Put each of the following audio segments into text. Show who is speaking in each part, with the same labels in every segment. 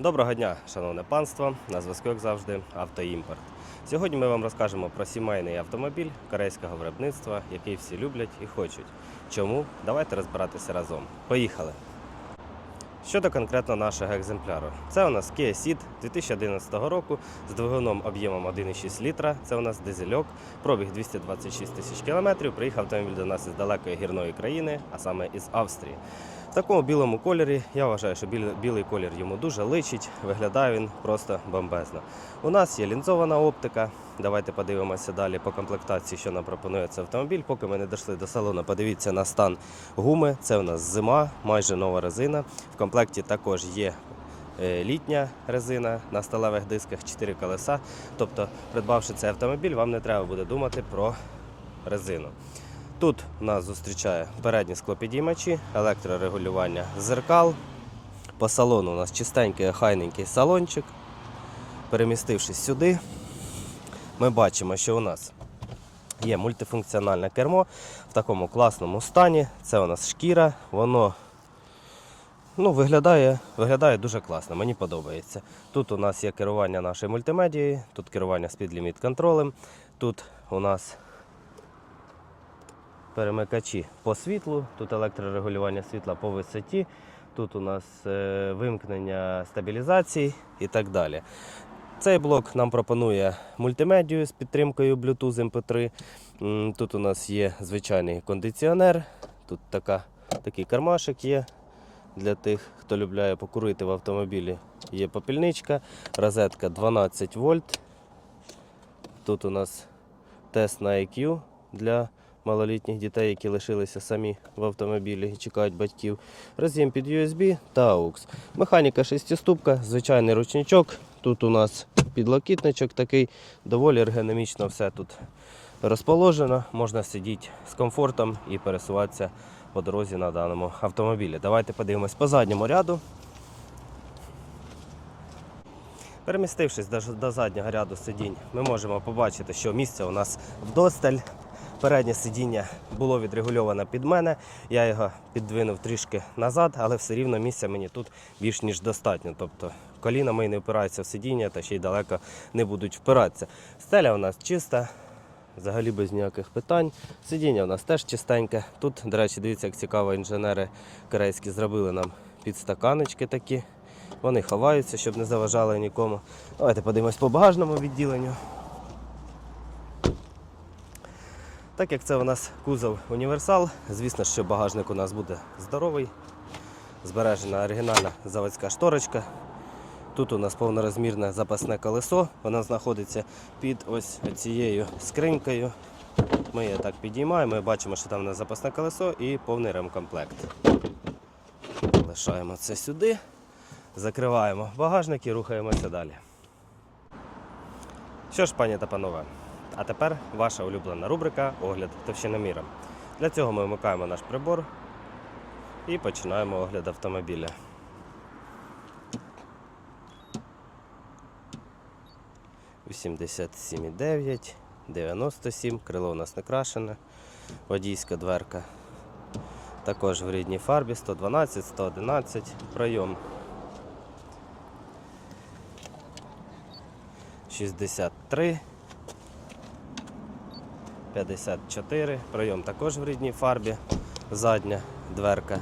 Speaker 1: Доброго дня, шановне панство. На зв'язку, як завжди, автоімпорт. Сьогодні ми вам розкажемо про сімейний автомобіль корейського виробництва, який всі люблять і хочуть. Чому? Давайте розбиратися разом. Поїхали! Щодо конкретно нашого екземпляру, це у нас Kia Ceed 2011 року з двигуном об'ємом 1,6 літра. Це у нас дизельок, пробіг 226 тисяч кілометрів. Приїхав автомобіль до нас із далекої гірної країни, а саме із Австрії. В такому білому кольорі я вважаю, що біл- білий колір йому дуже личить, виглядає він просто бомбезно. У нас є лінзована оптика. Давайте подивимося далі по комплектації, що нам пропонує цей автомобіль. Поки ми не дійшли до салону, подивіться на стан гуми. Це у нас зима, майже нова резина. В комплекті також є е, літня резина на сталевих дисках, 4 колеса. Тобто, придбавши цей автомобіль, вам не треба буде думати про резину. Тут нас зустрічає передні склопідіймачі, електрорегулювання зеркал. По салону у нас чистенький, охайненький салончик. Перемістившись сюди, ми бачимо, що у нас є мультифункціональне кермо в такому класному стані. Це у нас шкіра, воно ну, виглядає, виглядає дуже класно, мені подобається. Тут у нас є керування нашою мультимедією, тут керування спідліміт контролем, тут у нас перемикачі по світлу, тут електрорегулювання світла по висоті, тут у нас е, вимкнення стабілізації і так далі. Цей блок нам пропонує мультимедію з підтримкою Bluetooth MP3. Тут у нас є звичайний кондиціонер, тут така, такий кармашик є для тих, хто любляє покурити в автомобілі. Є попільничка, розетка 12 вольт. Тут у нас тест на IQ для малолітніх дітей, які лишилися самі в автомобілі і чекають батьків. Роз'єм під USB та AUX. Механіка шестиступка, звичайний ручничок. Тут у нас підлокітничок такий, доволі ергономічно все тут розположено. Можна сидіти з комфортом і пересуватися по дорозі на даному автомобілі. Давайте подивимось по задньому ряду. Перемістившись до, заднього ряду сидінь, ми можемо побачити, що місце у нас вдосталь. Переднє сидіння було відрегульовано під мене. Я його піддвинув трішки назад, але все рівно місця мені тут більш ніж достатньо. Тобто коліна мої не впираються в сидіння та ще й далеко не будуть впиратися. Стеля у нас чиста, взагалі без ніяких питань. Сидіння у нас теж чистеньке. Тут, до речі, дивіться, як цікаво, інженери корейські зробили нам підстаканочки такі. Вони ховаються, щоб не заважали нікому. Давайте подивимось по багажному відділенню. Так як це у нас кузов універсал, звісно, що багажник у нас буде здоровий. Збережена оригінальна заводська шторочка. Тут у нас повнорозмірне запасне колесо, воно знаходиться під ось цією скринькою. Ми її так підіймаємо, ми бачимо, що там у нас запасне колесо і повний ремкомплект. Лишаємо це сюди, закриваємо багажник і рухаємося далі. Що ж, пані та панове, а тепер ваша улюблена рубрика Огляд товщиноміром. Для цього ми вмикаємо наш прибор і починаємо огляд автомобіля. Вісімдесят сім і дев'ять, дев'яносто сім, крило у нас не крашене, водійська дверка. Також в рідній фарбі 112, 111, пройом 63, 54, пройом також в рідній фарбі, задня дверка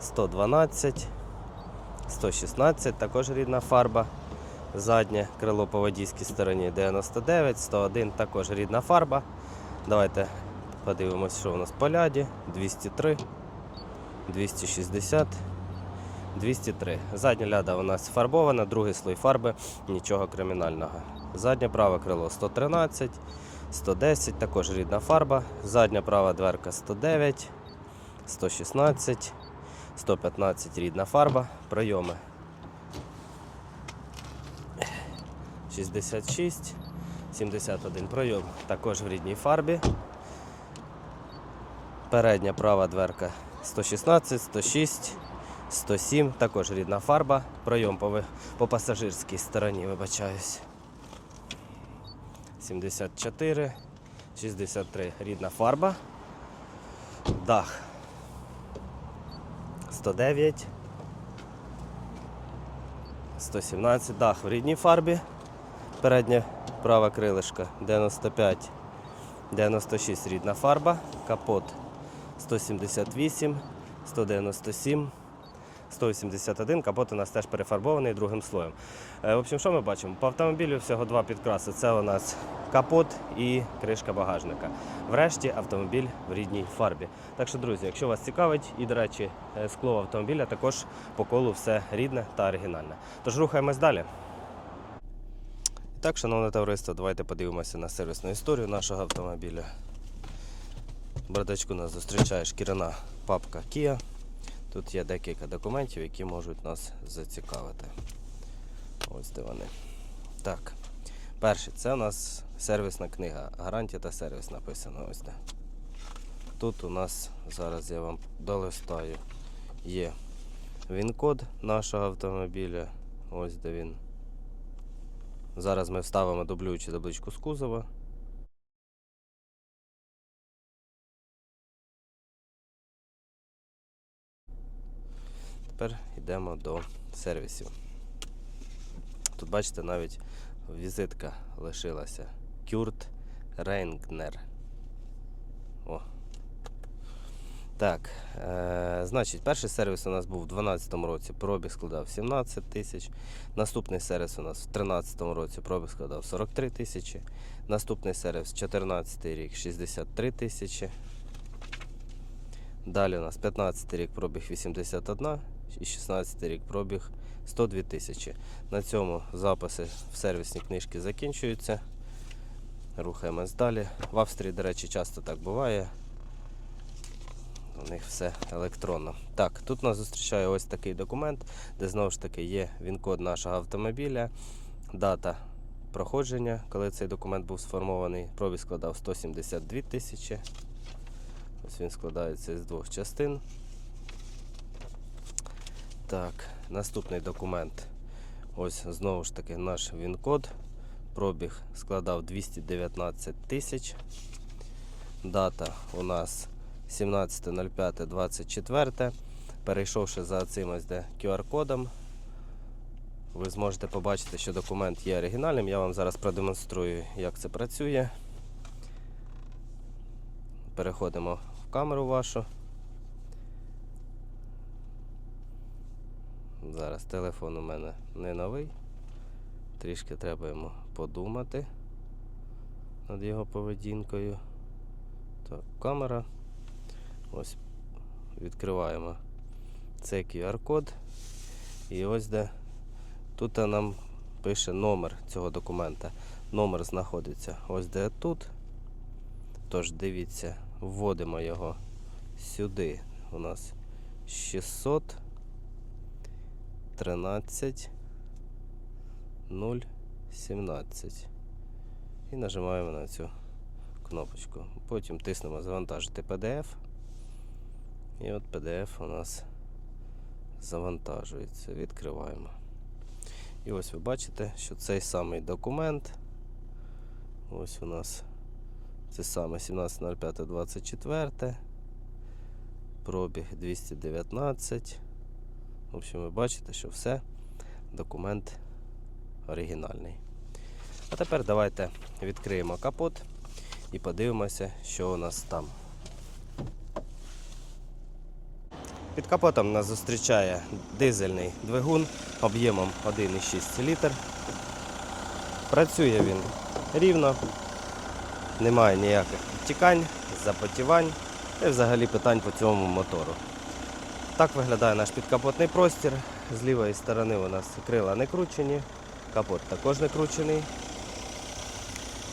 Speaker 1: 112, 116, також рідна фарба, заднє крило по водійській стороні 99, 101, також рідна фарба. Давайте подивимось, що у нас по ляді, 203, 260. 203. Задня ляда у нас фарбована, другий слой фарби, нічого кримінального. Заднє праве крило 113, 110, також рідна фарба. Задня права дверка 109, 116, 115 рідна фарба, пройоми 66, 71 пройом, також в рідній фарбі. Передня права дверка 116, 106, 107, також рідна фарба. Пройом по, по пасажирській стороні, вибачаюсь. 74, 63 рідна фарба. Дах. 109, 117, дах в рідній фарбі. Переднє праве крилишко 95, 96 рідна фарба, капот. 178, 197, 181. Капот у нас теж перефарбований другим слоєм. Е, В общем, що ми бачимо? По автомобілю всього два підкраси. Це у нас капот і кришка багажника. Врешті автомобіль в рідній фарбі. Так що, друзі, якщо вас цікавить, і, до речі, е, скло автомобіля також по колу все рідне та оригінальне. Тож рухаємось далі. І Так, шановне товариство, давайте подивимося на сервісну історію нашого автомобіля. В бардачку нас зустрічає шкіряна папка Kia. Тут є декілька документів, які можуть нас зацікавити. Ось де вони. Так. Перший це у нас сервісна книга. Гарантія та сервіс написано ось де. Тут у нас зараз я вам долистаю. Є він-код нашого автомобіля. Ось де він. Зараз ми вставимо дублюючу табличку з кузова. Тепер йдемо до сервісів. Тут бачите, навіть візитка лишилася. Кюрт Рейнгнер. О. Так, е, значить, перший сервіс у нас був у 2012 році, пробіг складав 17 тисяч. Наступний сервіс у нас в 2013 році пробіг складав 43 тисячі. Наступний сервіс 2014 рік 63 тисячі. Далі у нас 15 рік пробіг 81 і 16 рік пробіг 102 тисячі. На цьому записи в сервісні книжки закінчуються. Рухаємось далі. В Австрії, до речі, часто так буває. У них все електронно. Так, тут нас зустрічає ось такий документ, де знову ж таки є він-код нашого автомобіля, дата проходження, коли цей документ був сформований. Пробіг складав 172 тисячі. Ось він складається з двох частин. Так, наступний документ. Ось знову ж таки наш він-код. Пробіг складав 219 тисяч. Дата у нас 17.05.24. Перейшовши за цим ось де QR-кодом, ви зможете побачити, що документ є оригінальним. Я вам зараз продемонструю, як це працює. Переходимо в камеру вашу. Зараз телефон у мене не новий. Трішки треба йому подумати над його поведінкою. Так, камера. Ось відкриваємо цей QR-код. І ось де тут нам пише номер цього документа. Номер знаходиться ось де тут. Тож дивіться, вводимо його сюди. У нас 613 017. І нажимаємо на цю кнопочку. Потім тиснемо завантажити PDF. І от PDF у нас завантажується. Відкриваємо. І ось ви бачите, що цей самий документ. Ось у нас це саме 17.05.24. Пробіг 219. В общем, ви бачите, що все документ оригінальний. А тепер давайте відкриємо капот і подивимося, що у нас там. Під капотом нас зустрічає дизельний двигун об'ємом 1,6 літр. Працює він рівно, немає ніяких відтікань, запотівань і взагалі питань по цьому мотору. Так виглядає наш підкапотний простір. З лівої сторони у нас крила не кручені, капот також не кручений.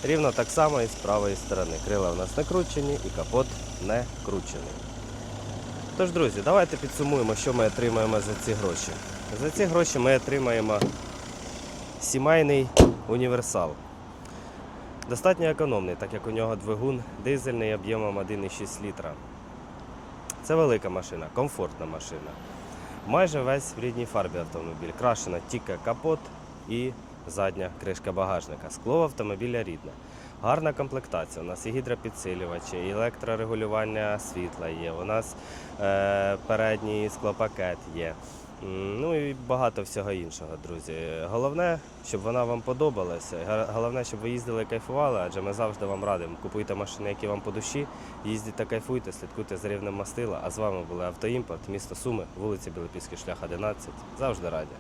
Speaker 1: Рівно так само і з правої сторони. Крила у нас не кручені і капот не кручений. Тож, друзі, давайте підсумуємо, що ми отримаємо за ці гроші. За ці гроші ми отримаємо сімейний універсал. Достатньо економний, так як у нього двигун дизельний об'ємом 1,6 літра. Це велика машина, комфортна машина. Майже весь в рідній фарбі автомобіль. Крашена тільки капот і задня кришка багажника. Скло автомобіля рідне. Гарна комплектація. У нас і гідропідсилювачі, і електрорегулювання світла є. У нас е, передній склопакет є. Ну і багато всього іншого, друзі. Головне, щоб вона вам подобалася. Головне, щоб ви їздили і кайфували, адже ми завжди вам радимо. Купуйте машини, які вам по душі, їздіть та кайфуйте, слідкуйте за рівнем мастила. А з вами були Автоімпорт, місто Суми, вулиця Білопільський шлях 11. Завжди раді.